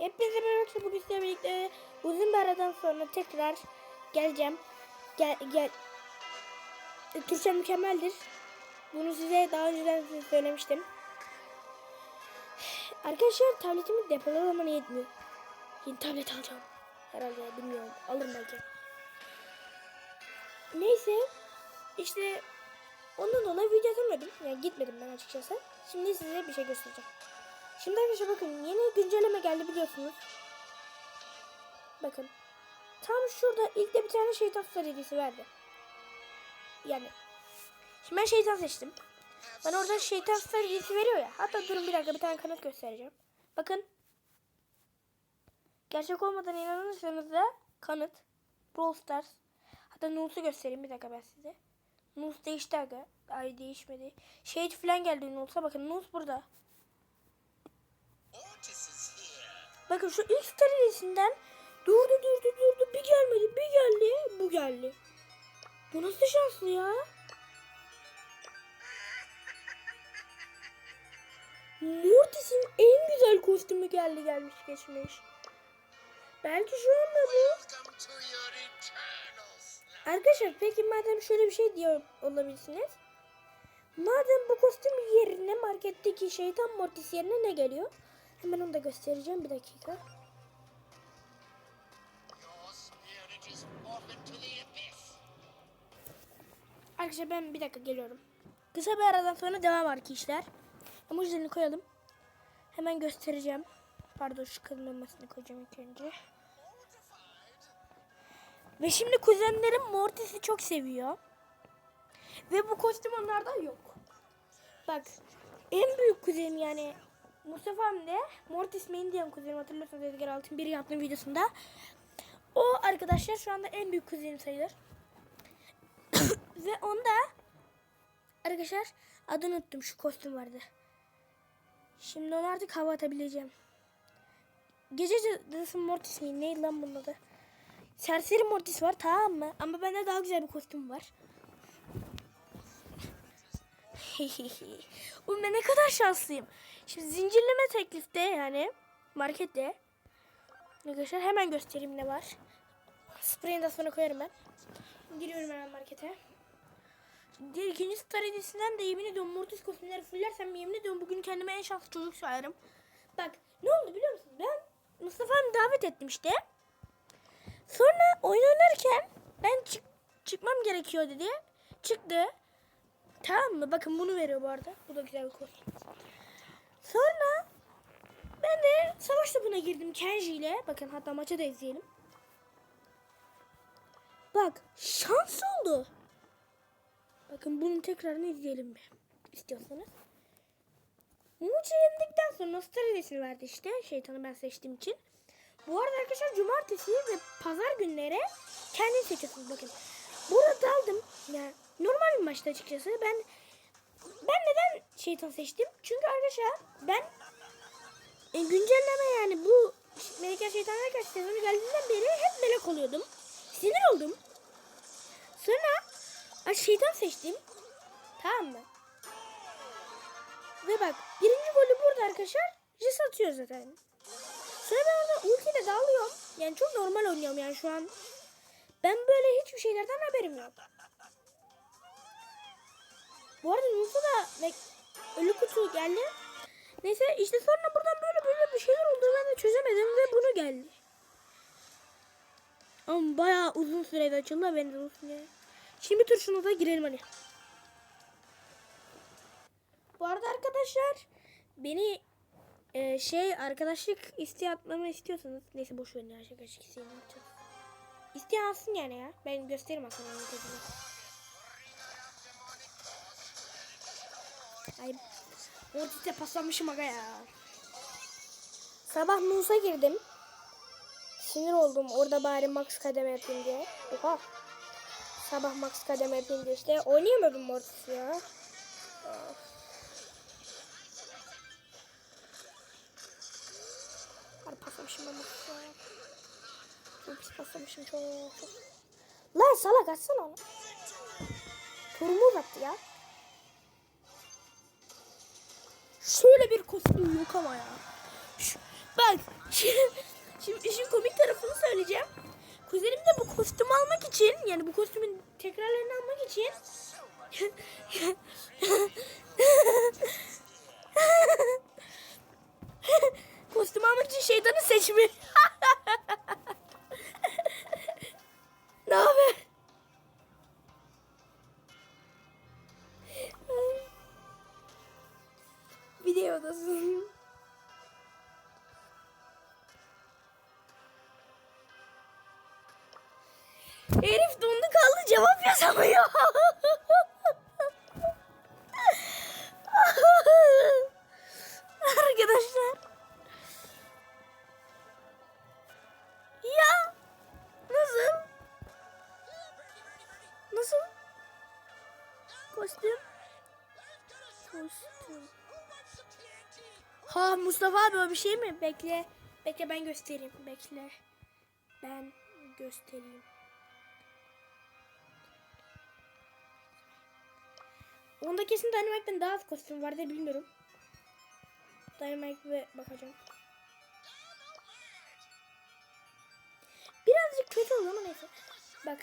Hepinize merhaba. Bugün sizlerle birlikte uzun bir aradan sonra tekrar geleceğim. Gel gel. Türkçe mükemmeldir. Bunu size daha önceden söylemiştim. Arkadaşlar tabletimin depolama yetmiyor. Yeni tablet alacağım. Herhalde bilmiyorum. Alırım belki. Neyse. işte ondan dolayı video atamadım. Yani gitmedim ben açıkçası. Şimdi size bir şey göstereceğim. Şimdi arkadaşlar bakın yeni güncelleme geldi biliyorsunuz. Bakın. Tam şurada ilk de bir tane şeytan serisi verdi. Yani. Şimdi ben şeytan seçtim. Bana orada şeytan serisi veriyor ya. Hatta durun bir dakika bir tane kanıt göstereceğim. Bakın. Gerçek olmadan inanırsanız da kanıt. Brawl Stars. Hatta Nuls'u göstereyim bir dakika ben size. Nuls değişti aga. Ay değişmedi. Shade falan geldi Nuls'a bakın Nuls burada. Şu ilk serisinden durdu durdu durdu bir gelmedi bir geldi bu geldi. Bu nasıl şanslı ya? Mortis'in en güzel kostümü geldi gelmiş geçmiş. Belki şu anda bu. Arkadaşlar peki madem şöyle bir şey diyor olabilirsiniz. Madem bu kostüm yerine marketteki şeytan Mortis yerine ne geliyor? Hemen onu da göstereceğim bir dakika. Arkadaşlar ben bir dakika geliyorum. Kısa bir aradan sonra devam arkadaşlar. Emojilerini koyalım. Hemen göstereceğim. Pardon şu kırmızısını koyacağım ilk önce. Ve şimdi kuzenlerim Mortis'i çok seviyor. Ve bu kostüm onlarda yok. Bak en büyük kuzenim yani Mustafa de Mortis main diyen kuzenim hatırlıyorsanız Edgar Altın biri yaptığım videosunda. O arkadaşlar şu anda en büyük kuzenim sayılır. Ve onda arkadaşlar adını unuttum şu kostüm vardı. Şimdi onu artık hava atabileceğim. Gece cadısı Mortis mi? Neydi lan bunun adı? Serseri Mortis var tamam mı? Ama bende daha güzel bir kostüm var. Oğlum ben ne kadar şanslıyım. Şimdi zincirleme teklifte yani markette. Arkadaşlar hemen göstereyim ne var. Spreyini de sonra koyarım ben. Giriyorum hemen markete. Diğer ikinci star hediyesinden de yemin ediyorum Mortis kostümleri fullersem yemin ediyorum bugün kendime en şanslı çocuk sayarım. Bak ne oldu biliyor musun? Ben Mustafa'mı davet ettim işte. Sonra oyun oynarken ben çık çıkmam gerekiyor dedi. Çıktı. Tamam mı? Bakın bunu veriyor bu arada. Bu da güzel bir kostüm. Sonra ben de savaş topuna girdim Kenji ile. Bakın hatta maça da izleyelim. Bak şans oldu. Bakın bunun tekrarını izleyelim bir. İstiyorsanız. Muç'u yendikten sonra Star hediyesini verdi işte. Şeytanı ben seçtiğim için. Bu arada arkadaşlar cumartesi ve pazar günleri kendini seçiyorsunuz bakın. Burada daldım. Yani normal bir maçta açıkçası. Ben ben neden şeytan seçtim? Çünkü arkadaşlar ben e, güncelleme yani bu Melek Şeytanlar Kaç sezonu geldiğinden beri hep melek oluyordum. Sinir oldum. Sonra şeytan seçtim. Tamam mı? Ve bak birinci golü burada arkadaşlar. Ris atıyor zaten. Sonra ben orada ultiyle dağılıyorum. Yani çok normal oynuyorum yani şu an. Ben böyle hiçbir şeylerden haberim yok. Bu arada Nus'a da ölü kutu geldi. Neyse işte sonra buradan böyle böyle bir şeyler oldu ben de çözemedim ve bunu geldi. Ama bayağı uzun sürede açıldı haberiniz olsun ya. Şimdi bir tur şuna da girelim hani. Bu arada arkadaşlar beni e, şey arkadaşlık isteği atmamı istiyorsanız neyse boş verin arkadaşlık isteği ne yapacağız. İsteyen alsın yani ya. Ben gösteririm aslında Ay Mortis'e paslanmışım aga ya. Sabah Nus'a girdim. Sinir oldum orada bari max kademe yapayım diye. Oha. Sabah max kademe yapayım diye işte. Oynayamadım Mortis ya. Of. Paslamışım ben Mortis'e. Çok pis paslamışım çok. Lan salak atsana onu. Turumu uzattı ya. Bir kostüm yok ama ya. Şu- Bak şimdi, şimdi işin komik tarafını söyleyeceğim. Kuzenim de bu kostümü almak için yani bu kostümün tekrarlarını almak için kostüm almak için şeytanı seçmiş. Herif dondu kaldı cevap yazamıyor. Arkadaşlar. Ya nasıl? Nasıl? Kostüm. Kostüm. Ha Mustafa abi o bir şey mi? Bekle. Bekle ben göstereyim. Bekle. Ben göstereyim. Onda kesin Dynamite'den daha az kostüm vardır bilmiyorum. Dynamite'e bakacağım. Birazcık kötü oldu ama neyse. Bak.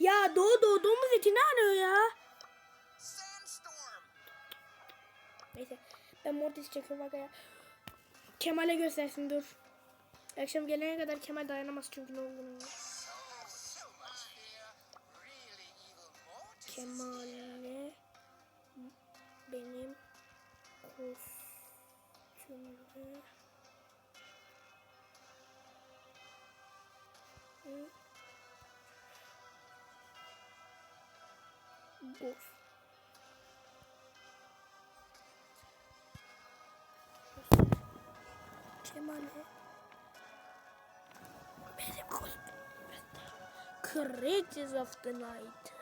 Ya Doğu domuz eti ne arıyor ya? Neyse ben Mortis çekiyorum bak ya. Kemal'e göstersin dur. Akşam gelene kadar Kemal dayanamaz çünkü ne olduğunu. Kemal'e benim kostümü Hı. bu. Kemal'e creatures of the night.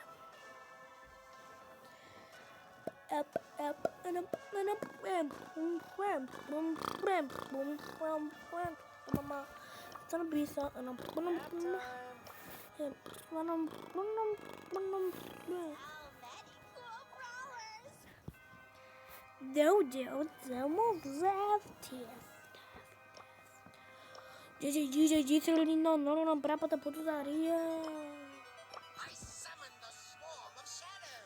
Up, up, and up, and up, ramp, ramp, ramp, ramp, ramp, ramp, ramp, mama. It's gonna be something.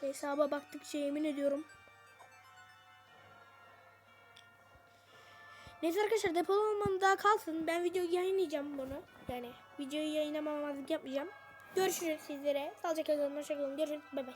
Hesaba baktıkça yemin ediyorum. Neyse arkadaşlar depolamamanın daha kalsın. Ben videoyu yayınlayacağım bunu. Yani videoyu yayınlamamazlık yapmayacağım. Görüşürüz sizlere. Sağlıcakla kalın. Hoşçakalın. Görüşürüz. Bay bay.